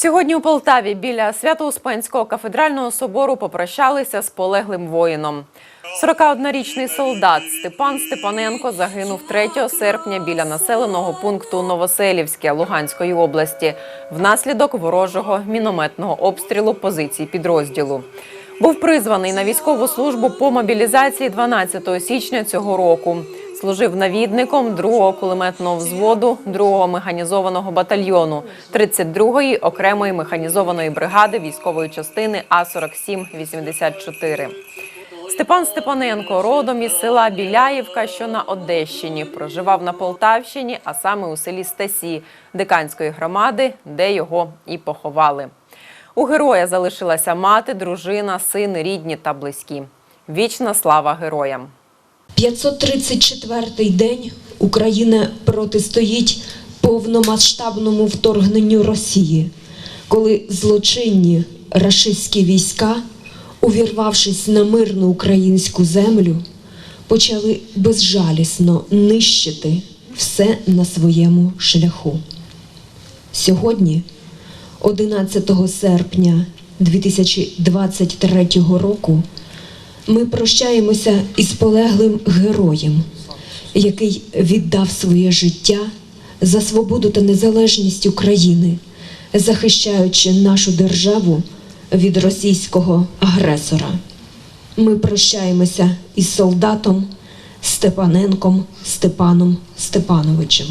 Сьогодні у Полтаві біля Свято-Успенського кафедрального собору попрощалися з полеглим воїном. 41-річний солдат Степан Степаненко загинув 3 серпня біля населеного пункту Новоселівське Луганської області внаслідок ворожого мінометного обстрілу позицій підрозділу. Був призваний на військову службу по мобілізації 12 січня цього року. Служив навідником 2-го кулеметного взводу 2-го механізованого батальйону 32-ї окремої механізованої бригади військової частини А4784. Степан Степаненко родом із села Біляївка, що на Одещині, проживав на Полтавщині, а саме у селі Стасі Диканської громади, де його і поховали. У героя залишилася мати, дружина, син, рідні та близькі. Вічна слава героям! 534-й день Україна протистоїть повномасштабному вторгненню Росії, коли злочинні рашистські війська, увірвавшись на мирну українську землю, почали безжалісно нищити все на своєму шляху. Сьогодні, 11 серпня 2023 року, ми прощаємося із полеглим героєм, який віддав своє життя за свободу та незалежність України, захищаючи нашу державу від російського агресора. Ми прощаємося із солдатом Степаненком Степаном Степановичем.